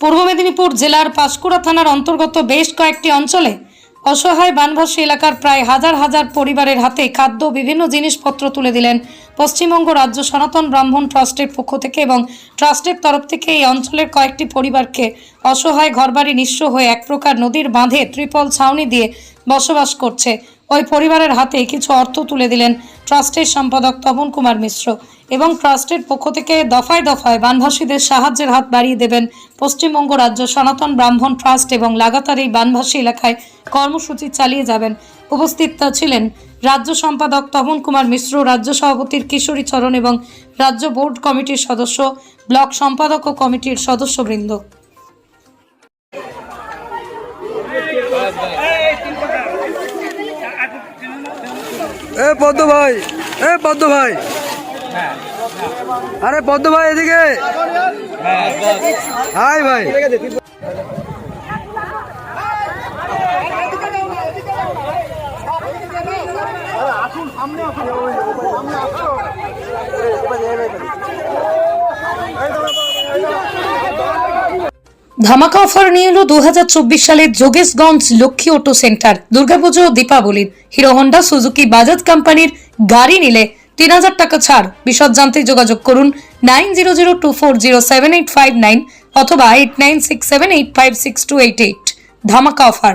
পূর্ব মেদিনীপুর জেলার পাঁশকুড়া থানার অন্তর্গত বেশ কয়েকটি অঞ্চলে অসহায় বানভাসী এলাকার প্রায় হাজার হাজার পরিবারের হাতে খাদ্য, বিভিন্ন জিনিসপত্র তুলে দিলেন পশ্চিমবঙ্গ রাজ্য সনাতন ব্রাহ্মণ ট্রাস্টের পক্ষ থেকে এবং ট্রাস্টের তরফ থেকে এই অঞ্চলের কয়েকটি পরিবারকে অসহায় ঘরবাড়ি নিঃস্ব হয়ে এক প্রকার নদীর বাঁধে ত্রিপল ছাউনি দিয়ে বসবাস করছে। ওই পরিবারের হাতে কিছু অর্থ তুলে দিলেন ট্রাস্টের সম্পাদক তপন কুমার মিশ্র এবং ট্রাস্টের পক্ষ থেকে দফায় দফায় বানভাসীদের সাহায্যের হাত বাড়িয়ে দেবেন পশ্চিমবঙ্গ রাজ্য সনাতন ব্রাহ্মণ ট্রাস্ট এবং লাগাতার এই বানভাসী এলাকায় কর্মসূচি চালিয়ে যাবেন। উপস্থিত ছিলেন রাজ্য সম্পাদক তপন কুমার মিশ্র, রাজ্য সভাপতির কিশোরী চরণ এবং রাজ্য বোর্ড কমিটির সদস্য, ব্লক সম্পাদক ও কমিটির সদস্যবৃন্দ। এ পদ্ম ভাই এ পদ্ম ভাই আরে পদ্ম ভাই এদিকে হাই ভাই ধামাকা অফার নিয়ে এলো দু সালের যোগেশগঞ্জ লক্ষ্মী অটো সেন্টার। দুর্গাপুজো ও দীপাবলির। হিরো হন্ডা, সুজুকি, বাজাজ কোম্পানির গাড়ি নিলে তিন হাজার টাকা ছাড়। বিশদ জানতে যোগাযোগ করুন nine zero zero two four zero seven eight five nine অথবা eight nine six seven eight five six two eight eight. ধামাকা অফার।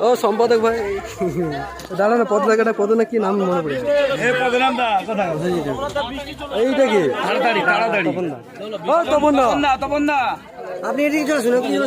ও সম্পাদক ভাই। দাঁড়া না পদ জায়গাটা পদ না কি নাম মনে পড়ে? এইটা কি? তাড়াতাড়ি তাড়াতাড়ি। ও তপন দা। না তপন না আপনি এদিকে চলে আসুন আপনি চলে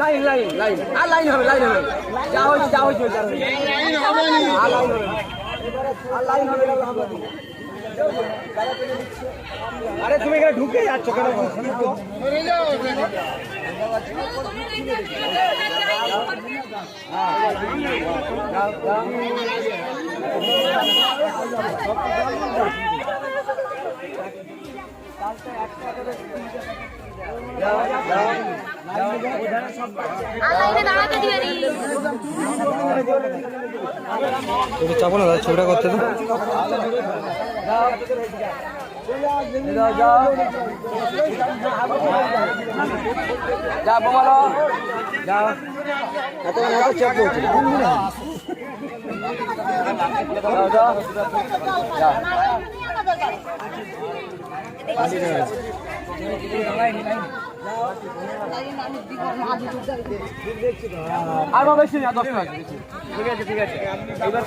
লাইন লাইন লাইন আর লাইন হবে লাইন হবে। যা হয়েছে যা হয়েছে আর লাইন হবে। আর লাইন হবে আরে তুমি এখানে ঢুকে যাচ্ছ কেন? আলাইনে দাঁড়াতে দিবে নি একটু চাপো না ছবিটা করতে তো যা বলো যা। চেক করছি। যা। আর বাবা বেশি না দশ টাকা ঠিক আছে ঠিক আছে এবার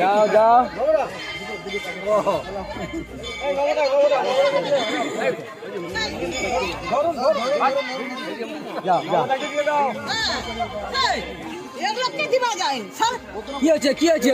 যাও যাও যাও যাও এগুলো কে দিবা যায়। স্যার কি হয়েছে কি আছে